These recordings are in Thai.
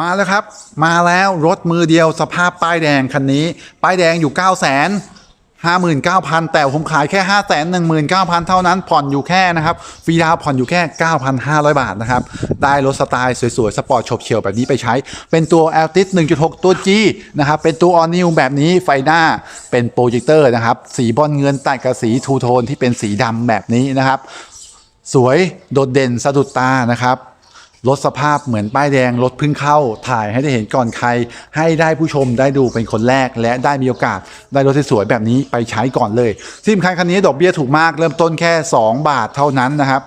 มาแล้วครับ มาแล้วรถมือเดียวสภาพป้ายแดงคันนี้ ป้ายแดงอยู่9 0 0 0 0 59,000 แต่ผมขายแค่ 5 1 9 0 0 0 เท่านั้นผ่อนอยู่แค่นะครับฟรีดาวผ่อนอยู่แค่ 9,500 บาทนะครับ ได้รถสไตล์สวยๆ สปอร์ตฉบเฉี่ยวแบบนี้ไปใช้ เป็นตัว a l t i s 1.6 ตัว G นะครับ เป็นตัว All New แบบนี้ไฟหน้าเป็นโปรเจคเตอร์นะครับ สีบอลเงินตัดกับสีทูโทนที่เป็นสีดำแบบนี้นะครับ สวยโดดเด่นสะดุดตานะครับ รถสภาพเหมือนป้ายแดงรถเพิ่งเข้าถ่ายให้ได้เห็นก่อนใคร ให้ได้ผู้ชมได้ดูเป็นคนแรก และได้มีโอกาสได้รถสวยๆแบบนี้ไปใช้ก่อนเลยที่สำคัญคันนี้ดอกเบี้ยถูกมากเริ่มต้นแค่ 2 บาทเท่านั้นนะครับ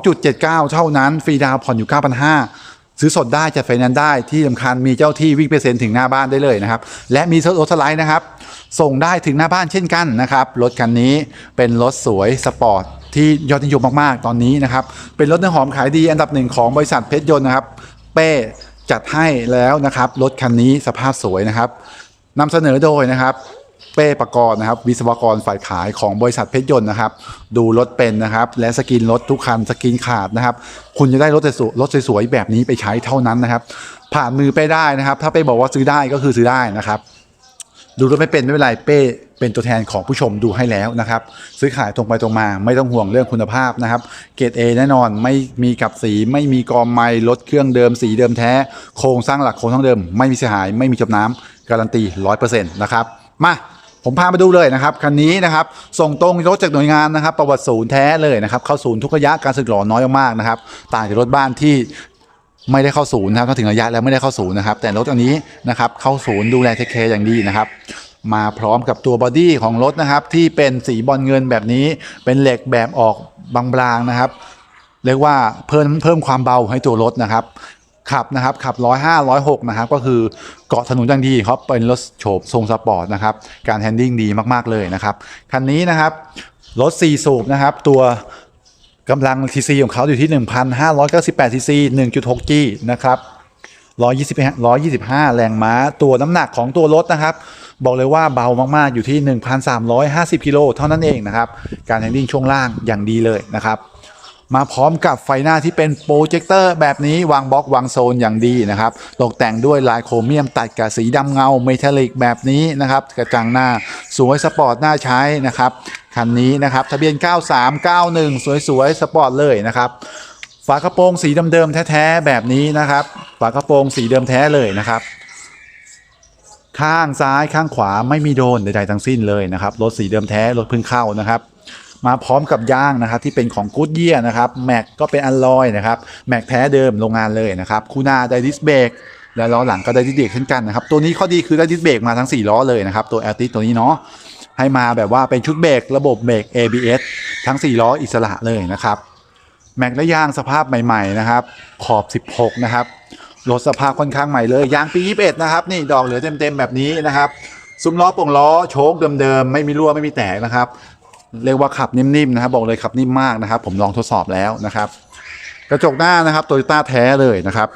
2.79 เท่านั้นฟรีดาวน์ผ่อนอยู่ 9,500 ซื้อสดได้จัดไฟแนนซ์ได้ที่สำคัญมีเจ้าที่วิ่งเปอร์เซ็นต์ถึงหน้าบ้านได้เลยนะครับ และมีรถสไลด์นะครับ ส่งได้ถึงหน้าบ้านเช่นกันนะครับรถคันนี้เป็นรถสวยสปอร์ต ที่ยอดนิยมมากๆตอนนี้นะครับ เป็นรถเนื้อหอมขายดีอันดับหนึ่งของบริษัทเพชรยนต์นะครับ เป้จัดให้แล้วนะครับ รถคันนี้สภาพสวยนะครับนำเสนอโดยนะครับ เป้ประกรณ์นะครับ วิศวกรฝ่ายขายของบริษัทเพชรยนต์นะครับ ดูรถเป็นนะครับ และสกินรถทุกคันสกินขาดนะครับ คุณจะได้รถสวยรถสวยๆแบบนี้ไปใช้เท่านั้นนะครับ ผ่านมือเป้ได้นะครับ ถ้าเป้บอกว่าซื้อได้ก็คือซื้อได้นะครับ ดูรถไม่เป็นไม่เป็นไรเป้เป็นตัวแทนของผู้ชมดูให้แล้วนะครับ ซื้อขายตรงไปตรงมา ไม่ต้องห่วงเรื่องคุณภาพนะครับ เกรด A แน่นอนไม่มีกับสี ไม่มีกอมไม้รถเครื่องเดิมสีเดิมแท้ โครงสร้างหลักโครงสร้างเดิม ไม่มีเสียหาย ไม่มีจมน้ำการันตี 100%นะครับ มาผมพามาดูเลยนะครับคันนี้นะครับ ส่งตรงรถจากหน่วยงานนะครับ ประวัติศูนย์แท้เลยนะครับ เข้าศูนย์ทุกระยะการสึกหรอน้อยมากนะครับ ต่างจากรถบ้านที่ ไม่ได้เข้าศูนย์นะครับถ้าถึงระยะแล้วไม่ได้เข้าศูนย์นะครับ แต่รถอันนี้นะครับเข้าศูนย์ดูแลเทคแคร์อย่างดีนะครับ มาพร้อมกับตัวบอดี้ของรถนะครับ ที่เป็นสีบอลเงินแบบนี้ เป็นเหล็กแบบออกบางๆนะครับ เรียกว่าเพิ่มเพิ่มความเบาให้ตัวรถนะครับขับนะครับขับ105 106นะครับก็คือเกาะถนนอย่างดีครับเป็นรถโฉบทรงสปอร์ตนะครับการแฮนดิ้งดีมากๆเลยนะครับคันนี้นะครับรถ4สูบนะครับตัว กำลังทีซีของเขาอยู่ที่ 1,598ซีซี 1.6G นะครับ125 125 แรงม้า ตัวน้ำหนักของตัวรถนะครับ บอกเลยว่าเบามากๆ อยู่ที่ 1,350 กิโลเท่านั้นเองนะครับ การแฮนดิ้งช่วงล่างอย่างดีเลยนะครับ มาพร้อมกับไฟหน้าที่เป็นโปรเจคเตอร์แบบนี้วางบล็อกวางโซนอย่างดีนะครับ ตกแต่งด้วยลายโครเมียมตัดกับสีดำเงาเมทัลลิกแบบนี้นะครับ กระจังหน้าสวยสปอร์ตน่าใช้นะครับ คันนี้นะครับทะเบียน 9391 สวยๆ สปอร์ตเลยนะครับ ฝากระโปรงสีเดิมๆแท้ๆแบบนี้นะครับ ฝากระโปรงสีเดิมแท้เลยนะครับ ข้างซ้ายข้างขวาไม่มีโดนใดๆทั้งสิ้นเลยนะครับรถสีเดิมแท้รถพิ่งเข้านะครับมาพร้อมกับยางนะครับที่เป็นของกูดเยียนะครับแม็กก็เป็นอัลลอยนะครับแม็กแท้เดิมโรงงานเลยนะครับคูนาไดดิสเบรกและล้อหลังก็ไดดิสเบรกเช่นกันนะครับตัวนี้ข้อดีคือไดดิสเบรกมาทั้ง 4 ล้อเลยนะครับตัวแอลติตัวนี้เนาะ ให้มาแบบว่าเป็นชุดเบรกระบบเบรก ABS ทั้ง 4 ล้ออิสระเลยนะครับ แม็กและยางสภาพใหม่ๆนะครับ ขอบ 16 นะครับรถสภาพค่อนข้างใหม่เลย ยางปี 21 นะครับ นี่ดอกเหลือเต็มๆแบบนี้นะครับ ซุ้มล้อโป่งล้อโชคเดิมๆ ไม่มีรั่วไม่มีแตกนะครับ เรียกว่าขับนิ่มๆนะครับ บอกเลยขับนิ่มมากนะครับ ผมลองทดสอบแล้วนะครับ กระจกหน้านะครับโตโยต้าแท้เลยนะครับ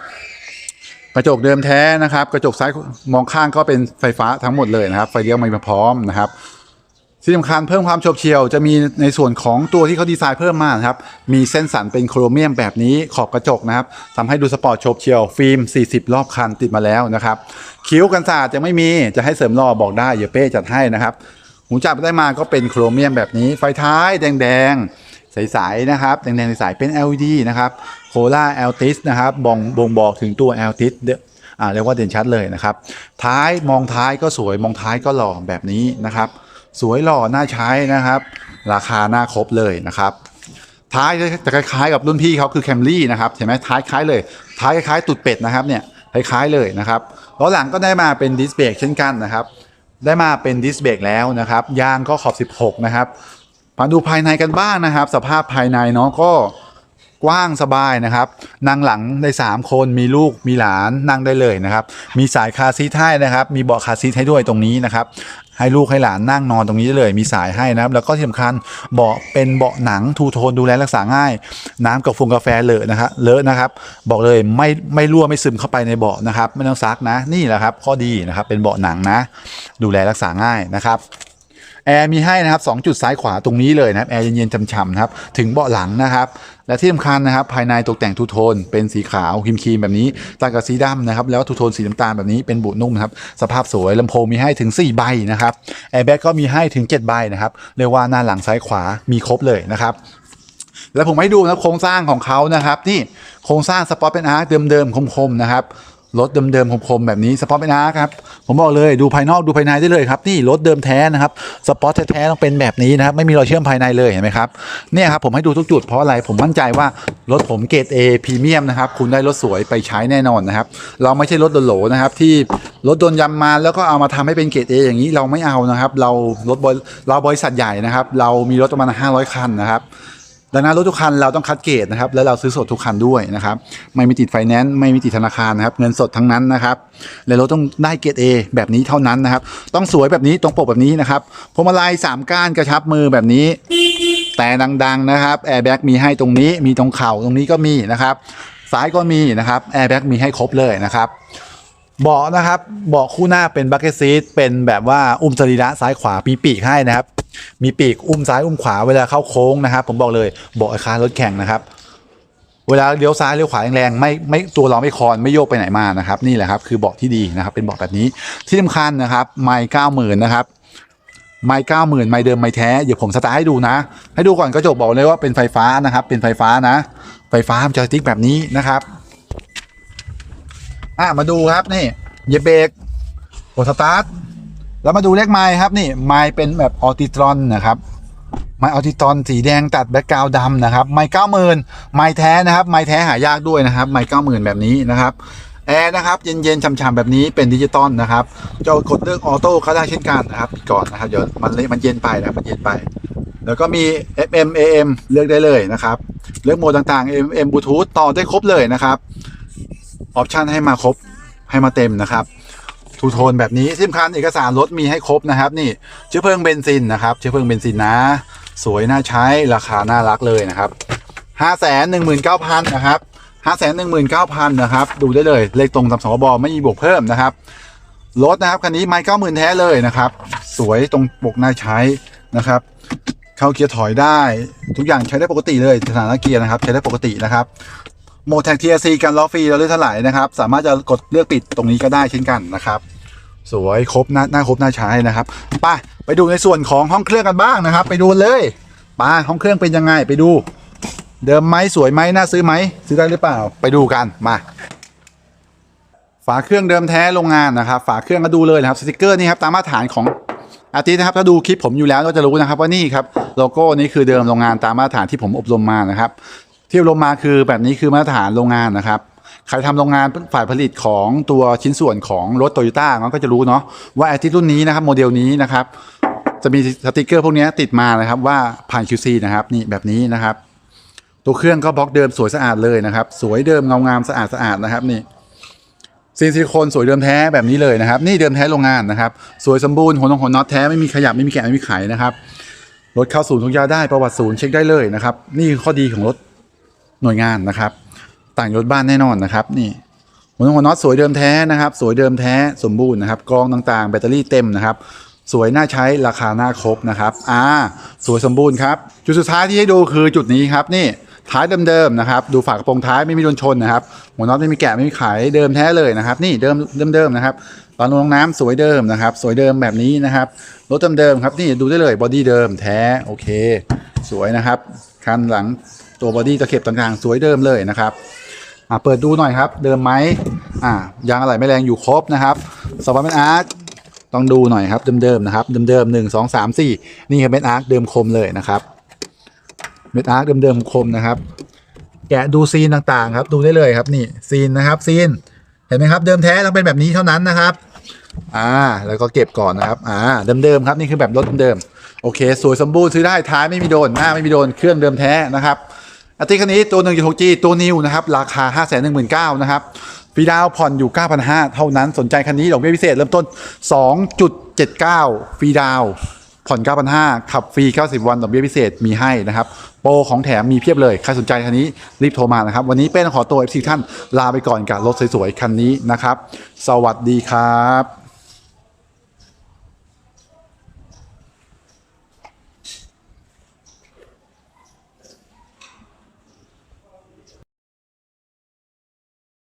กระจกเดิมแท้นะครับ กระจกซ้ายมองข้างก็เป็นไฟฟ้าทั้งหมดเลยนะครับ ไฟเลี้ยวม่มาพร้อมนะครับ ที่สำคัญเพิ่มความโฉบเฉี่ยวจะมีในส่วนของตัวที่เขาดีไซน์เพิ่มมานะครับ มีเส้นสันเป็นโครเมียมแบบนี้ขอบกระจกนะครับทำให้ดูสปอร์ตโฉบเฉี่ยวฟิล์ม 40 รอบคันติดมาแล้วนะครับ คิ้วกันสาดยังไม่มีจะให้เสริมรอบอกได้เดี๋ยวเป้จัดให้นะครับหูจับได้มาก็เป็นโครเมียมแบบนี้ ไฟท้ายแดงๆ ใสๆนะครับแดงๆใสๆเป็น LED นะครับโคล่า a l t i s นะครับบ่งบ่งบอกถึงตัว a l t i s เดอ่าเรียกว่าเด่นชัดเลยนะครับ ท้ายมองท้ายก็สวยมองท้ายก็หล่อแบบนี้นะครับ สวยหล่อน่าใช้นะครับ ราคาน่าครบเลยนะครับท้ายจะคล้ายๆกับรุ่นพี่เขาคือแคมรี่นะครับเห็นไหมท้ายคล้ายเลยท้ายคล้ายตุดเป็ดนะครับเนี่ยคล้ายๆเลยนะครับล้อหลังก็ได้มาเป็นดิสเบรกเช่นกันนะครับ ได้มาเป็นดิสเบรกแล้วนะครับยางก็ขอบ 16 นะครับมาดูภายในกันบ้างนะครับ สภาพภายในเนาะก็กว้างสบายนะครับ นั่งหลังได้ 3 คนมีลูกมีหลานนั่งได้เลยนะครับ มีสายคาซีทให้นะครับ มีเบาะคาซีทให้ด้วยตรงนี้นะครับ ให้ลูกให้หลานนั่งนอนตรงนี้ได้เลยมีสายให้นะครับแล้วก็ที่สำคัญเบาะเป็นเบาะหนังทูโทนดูแลรักษาง่าย น้ำกับฟงกาแฟเลอะนะครับเลอะนะครับ บอกเลยไม่ไม่รั่วไม่ซึมเข้าไปในเบาะนะครับ ไม่ต้องซักนะนี่แหละครับ ข้อดีนะครับเป็นเบาะหนังนะ ดูแลรักษาง่ายนะครับ แอร์มีให้นะครับ2จุดซ้ายขวาตรงนี้เลยนะครับแอร์เย็นๆช่ำๆนะครับถึงเบาะหลังนะครับ และที่สำคัญนะครับ ภายในตกแต่งทูโทน เป็นสีขาวครีมๆแบบนี้ตัดกับสีดำนะครับ แล้วทูโทนสีน้ำตาลแบบนี้เป็นบุนุ่มครับ สภาพสวยลำโพงมีให้ถึง 4 ใบนะครับแอร์แบ็กก็มีให้ถึง 7 ใบนะครับเรียกว่าหน้าหลังซ้ายขวามีครบเลยนะครับแล้วผมให้ดูนะโครงสร้างของเขานะครับนี่โครงสร้างสปอร์ตเป็นอาร์คเดิมๆคมๆนะครับ รถเดิมๆคมๆแบบนี้สปอร์ตเป็นอาครับผมบอกเลยดูภายนอกดูภายในได้เลยครับนี่รถเดิมแท้นะครับสปอร์ตแท้ๆต้องเป็นแบบนี้นะครับไม่มีรอยเชื่อมภายในเลยเห็นไหมครับเนี่ยครับผมให้ดูทุกจุดเพราะอะไรผมมั่นใจว่ารถผมเกรด A พรีเมียมนะครับคุณได้รถสวยไปใช้แน่นอนนะครับเราไม่ใช่รถโหลนะครับที่รถโดนยำมาแล้วก็เอามาทำให้เป็นเกรด A อย่างนี้เราไม่เอานะครับ เรารถเราบริษัทใหญ่นะครับ เรามีรถประมาณ500 คันนะครับ ดังนั้นรถทุกคันเราต้องคัดเกรดนะครับแล้วเราซื้อสดทุกคันด้วยนะครับไม่มีติดไฟแนนซ์ไม่มีติดธนาคารนะครับเงินสดทั้งนั้นนะครับและรถต้องได้เกรด A แบบนี้เท่านั้นนะครับ ต้องสวยแบบนี้ตรงปกแบบนี้นะครับพวงมาลัยสามก้านกระชับมือแบบนี้ แต่ดังๆนะครับแอร์แบ็กมีให้ตรงนี้มีตรงเข่าตรงนี้ก็มีนะครับซ้ายก็มีนะครับแอร์แบ็กมีให้ครบเลยนะครับเบาะนะครับเบาะคู่หน้าเป็นบักเก็ตซีทเป็นแบบว่าอุ้มสรีระซ้ายขวามีปีกให้นะครับ มีปีกอุ้มซ้ายอุ้มขวาเวลาเข้าโค้งนะครับ ผมบอกเลยเบาะอาคารรถแข่งนะครับเวลาเลี้ยวซ้ายเลี้ยวขวาแรงๆไม่ไม่ตัวเราไม่คลอนไม่โยกไปไหนมานะครับ นี่แหละครับคือเบาะที่ดีนะครับ เป็นเบาะแบบนี้ที่สำคัญนะครับ ไมค์เก้าหมื่นนะครับ ไมค์เก้าหมื่นไมค์เดิมไมค์แท้เดี๋ยวผมสตาร์ทให้ดูนะ ให้ดูก่อนกระจกบอกเลยว่าเป็นไฟฟ้านะครับ เป็นไฟฟ้านะ ไฟฟ้ามันจะสติ๊กแบบนี้นะครับอะมาดูครับนี่เหยียบเบรกกดสตาร์ท แล้วมาดูเลขไม้ครับนี่ไม้เป็นแบบออติตรอนนะครับไม้ออติตรอนสีแดงตัดแบ็กกราวด์ดำนะครับไม้เก้าหมื่นไม้แท้นะครับไม้แท้หายากด้วยนะครับไม้เก้าหมื่นแบบนี้นะครับแอร์นะครับเย็นๆฉ่ำๆแบบนี้เป็นดิจิตอลนะครับจะกดเลือกออโต้ก็ได้เช่นกันนะครับก่อนนะครับเดี๋ยวมันมันเย็นไปนะมันเย็นไป แล้วก็มี FM AM เลือกได้เลยนะครับ เลือกโหมดต่างๆ FM Bluetooth ต่อได้ครบเลยนะครับออปชันให้มาครบให้มาเต็มนะครับ ทูโทนแบบนี้ที่สำคัญเอกสารรถมีให้ครบนะครับนี่เชื้อเพลิงเบนซินนะครับเชื้อเพลิงเบนซินนะ สวยน่าใช้ราคาน่ารักเลยนะครับห้าแสนหนึ่งหมื่นเก้าพันนะครับห้าแสนหนึ่งหมื่นเก้าพันนะครับดูได้เลยเลขตรงตามสบไม่มีบวกเพิ่มนะครับรถนะครับคันนี้ไม่เก้าหมื่นแท้เลยนะครับ สวยตรงปกน่าใช้นะครับเข้าเกียร์ถอยได้ ทุกอย่างใช้ได้ปกติเลยสถานะเกียร์นะครับ ใช้ได้ปกตินะครับ โหมดแท็ก TRC กันล้อฟรีเราเลือกเท่าไหร่นะครับ สามารถจะกดเลือกปิดตรงนี้ก็ได้เช่นกันนะครับ สวยครบหน้าหน้าครบหน้าใช้นะครับไปไปดูในส่วนของห้องเครื่องกันบ้างนะครับ ไปดูเลยไปห้องเครื่องเป็นยังไงไปดู เดิมไหมสวยไหมน่าซื้อไหมซื้อได้หรือเปล่า ไปดูกันมาฝาเครื่องเดิมแท้โรงงานนะครับ ฝาเครื่องก็ดูเลยนะครับสติกเกอร์นี่ครับตามมาตรฐานของอาทิตย์นะครับถ้าดูคลิปผมอยู่แล้วก็จะรู้นะครับว่านี่ครับโลโก้นี้คือเดิมโรงงานตามมาตรฐานที่ผมอบรมมานะครับ ที่อบรมมาคือแบบนี้คือมาตรฐานโรงงานนะครับ ใครทำโรงงานฝ่ายผลิตของตัวชิ้นส่วนของรถโตโยต้ามันก็จะรู้เนาะว่าอาทิตย์รุ่นนี้นะครับโมเดลนี้นะครับ จะมีสติกเกอร์พวกนี้ติดมานะครับว่าผ่าน QC นะครับนี่แบบนี้นะครับ ตัวเครื่องก็บล็อกเดิมสวยสะอาดเลยนะครับ สวยเดิมเงางามสะอาดสะอาดนะครับนี่ซีนซิลิโคนสวยเดิมแท้แบบนี้เลยนะครับ นี่เดิมแท้โรงงานนะครับสวยสมบูรณ์หัวนงหัวน็อตแท้ไม่มีขยับไม่มีแกะไม่มีไขนะครับรถเข้าศูนย์ทุกยาได้ประวัติศูนย์เช็คได้เลยนะครับ นี่คือข้อดีของรถ หน่วยงานนะครับ ต่างรถบ้านแน่นอนนะครับ นี่หัวนงหัวน็อตสวยเดิมแท้นะครับ สวยเดิมแท้สมบูรณ์นะครับกรองต่างๆ แบตเตอรี่เต็มนะครับ สวยน่าใช้ราคาน่าครบนะครับอ่าสวยสมบูรณ์ครับ จุดสุดท้ายที่ให้ดูคือจุดนี้ครับนี่ท้ายเดิมๆนะครับ ดูฝากระโปรงท้ายไม่มีโดนชนนะครับ หัวน็อตไม่มีแกะไม่มีไขเดิมแท้เลยนะครับ นี่เดิมเดิมๆนะครับตอนลงน้ำสวยเดิมนะครับ สวยเดิมแบบนี้นะครับรถเดิมๆครับนี่ดูได้เลยบอดี้เดิมแท้โอเค สวยนะครับคันหลัง ตัวบอดี้ตะเข็บต่างๆ สวยเดิมเลยนะครับอ่าเปิดดูหน่อยครับ เดิมไหมอ่ายางอะไรไม่แรงอยู่ครบนะครับสปอร์เป็นอาร์คต้องดูหน่อยครับเดิมๆนะครับเดิมๆหนึ่งสองสามสี่นี่ครับเป็นอาร์คเดิมคมเลยนะครับเม็ดอาร์คเดิมๆคมนะครับ แกะดูซีนต่างๆ ครับ ดูได้เลยครับนี่ซีนนะครับซีนเห็นไหมครับเดิมแท้ต้องเป็นแบบนี้เท่านั้นนะครับ อ่า แล้วก็เก็บก่อนนะครับ อ่า เดิมๆครับนี่คือแบบรถเดิมๆโอเค สวยสมบูรณ์ซื้อได้ท้ายไม่มีโดนหน้าไม่มีโดนเครื่องเดิมแท้นะครับ อาทิตย์คันนี้ตัว 1.6G ตัวนิวนะครับ ราคา 5 1 9 0 0 0นะครับฟรีดาวผ่อนอยู่ 9,500 เท่านั้นสนใจคันนี้ดอกเบี้ยพิเศษเริ่มต้น 2.79 ฟรีดาวผ่อน 9,500 ขับฟรี 90 วันดอกเบี้ยพิเศษมีให้นะครับ โปรของแถมมีเพียบเลย ใครสนใจคันนี้รีบโทรมานะครับ วันนี้เป้ต้องขอตัว FC ท่านลาไปก่อนกับรถสวยๆ คันนี้นะครับ สวัสดีครับ